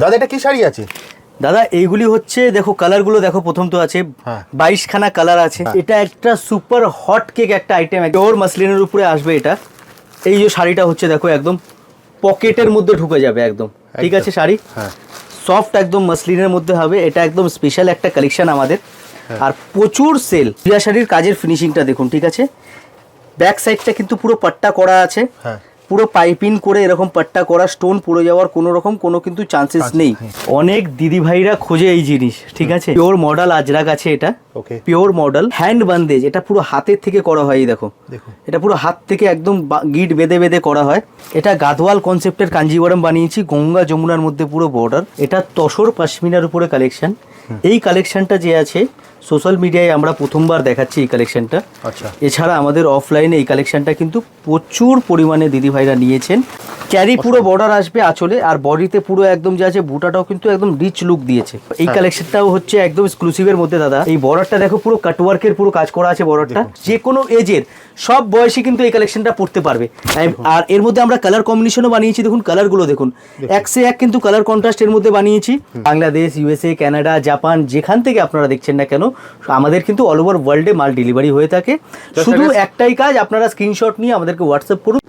দাদা এটা কি শাড়ি আছে? দাদা এইগুলি হচ্ছে দেখো কালারগুলো দেখো প্রথম তো আছে। হ্যাঁ। বাইশ খানা কালার আছে। এটা একটা সুপার হট কেক একটা আইটেম পিওর মাসলিনের উপরে আসবে এটা। এই যে শাড়িটা হচ্ছে দেখো একদম পকেটের মধ্যে ঢুকে যাবে একদম। ঠিক আছে শাড়ি? হ্যাঁ। সফট একদম মাসলিনের মধ্যে হবে। এটা একদম স্পেশাল একটা কালেকশন আমাদের। আর প্রচুর সেল বিয়া শাড়ির কাজের ফিনিশিংটা দেখুন ঠিক আছে? ব্যাক সাইডটা কিন্তু পুরো পাট্টা করা আছে। হ্যাঁ। পুরো পাইপিং করে এরকম পাট্টা করা স্টোন পড়ে যাওয়ার কোনো রকম কোনো কিন্তু চান্সেস নেই। অনেক দিদি ভাইরা খোঁজে এই জিনিস ঠিক আছে? পিওর মডেল আজরাক আছে এটা। পিওর মডেল হ্যান্ড বান্দেজ এটা পুরো হাতের থেকে করা হয় এই দেখো। এটা পুরো হাত থেকে একদম গিট বেঁধে বেঁধে করা হয়। এটা গাদওয়াল কনসেপ্টের কাঞ্জিবরম বানিয়েছি গঙ্গা যমুনার মধ্যে পুরো বর্ডার এটা তসর পাশমিনার উপরে কালেকশন এই কালেকশনটা যে আছে সোশ্যাল মিডিয়ায় আমরা প্রথমবার দেখাচ্ছি এই কালেকশনটা আচ্ছা। এছাড়া আমাদের অফলাইনে এই কালেকশনটা কিন্তু প্রচুর পরিমাণে দিদিভাইরা নিয়েছেন। ক্যারি পুরো বর্ডার আসবে আঁচলে আর বডিতে পুরো একদম যে আছে বুটাটাও কিন্তু একদম রিচ লুক দিয়েছে। এই কালেকশনটাও হচ্ছে একদম এক্সক্লুসিভের মধ্যে দাদা। এই বর্ডারটা দেখো পুরো কাটওয়ার্কের পুরো কাজ করা আছে বর্ডারটা যে কোনো এজের সব বয়সে কিন্তু এই কালেকশনটা পড়তে পারবে। আর এর মধ্যে আমরা কালার কম্বিনেশনও বানিয়েছি দেখুন কালারগুলো দেখুন। এক সে এক কিন্তু কালার কন্ট্রাস্ট এর মধ্যে বানিয়েছি। বাংলাদেশ ইউএসএ কানাডা জাপান যেখান থেকে আপনারা দেখছেন না কেন আমাদের কিন্তু অল ওভার ওয়ার্ল্ডে মাল ডেলিভারি হয়ে থাকে। শুধু একটাই কাজ আপনারা স্ক্রিনশট নিয়ে আমাদেরকে হোয়াটসঅ্যাপ করুন।